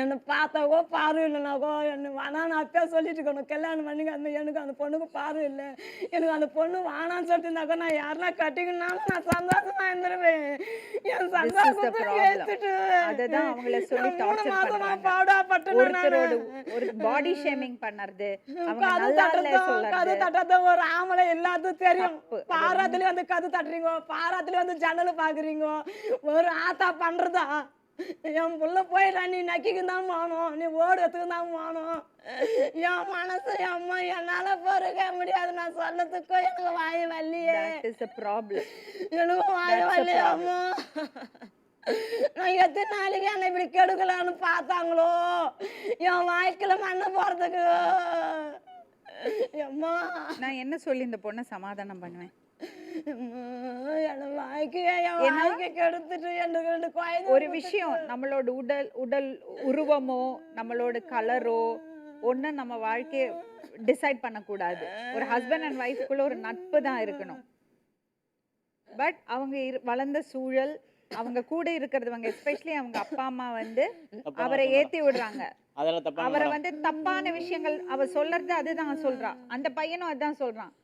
என்னை பார்த்தாக்கோ பார்வை இல்லைனாக்கோ என்ன வேணான்னு அப்பயே சொல்லிட்டு இருக்கணும் கல்யாணம் பண்ணி அந்த எனக்கு அந்த பொண்ணுக்கு பார்வை இல்லை. எனக்கு அந்த பொண்ணு வேணான்னு சொல்லிட்டுருந்தாக்கோ நான் யாருனா கட்டிக்கணும்னாலும் நான் சந்தோஷமா இருந்துருவேன். என் சந்தோஷத்தை. ஏத்துட்டு அததான் அவங்கள சொல்லி நான் மூணு மாசமா ஒருத்தரோட ஒரு பாடி ஷேமிங் பண்ணறது. கது தட்டுறதும் கது தட்டுறதும் ஒரு ஆம்பளை எல்லாத்துக்கும் தெரியும். தப்பு. அது பாராத்துல வந்து கது தட்டுறீங்க பாராத்துல வந்து ஜன்னல் பாக்குறீங்க ஒரு ஆத்தா பண்றதா? என் புள்ள போயிடா நீ நக்கிக்கு தான் போகணும் நீ ஓடுறதுக்கு தான் போகணும். என் மனசு அம்மா என்னால பொறுக்க முடியாது. நான் சொல்லத்துக்கோ எனக்கு வாய் வல்லியே ப்ராப்ளம் எனக்கு வாய் That's a வலி problem. அம்மா. நான் எத்தனை நாளைக்கு என்னை இப்படி கெடுக்கலான்னு பார்த்தாங்களோ? என் வாழ்க்கையில மண்ணு போறதுக்கு. அம்மா நான் என்ன சொல்லி இந்த பொண்ணை சமாதானம் பண்ணுவேன்? ஒரு விஷயம் நம்மளோட உடல் உடல் உருவமோ நம்மளோட கலரோ ஒண்ணு நம்ம வாழ்க்கைய டிசைட் பண்ணக்கூடாது. ஒரு ஹஸ்பண்ட் அண்ட் ஒய்ஃப்குள்ள ஒரு நட்பு தான் இருக்கணும். பட் அவங்க இரு- வளர்ந்த சூழல் அவங்க கூட இருக்கிறவங்க எஸ்பெஷலி அவங்க அப்பா அம்மா வந்து அவரை ஏத்தி விடுறாங்க. அவரை வந்து தப்பான விஷயங்கள் அவ சொல்றது அதுதான் சொல்றா. அந்த பையனும் அதான் சொல்றான்.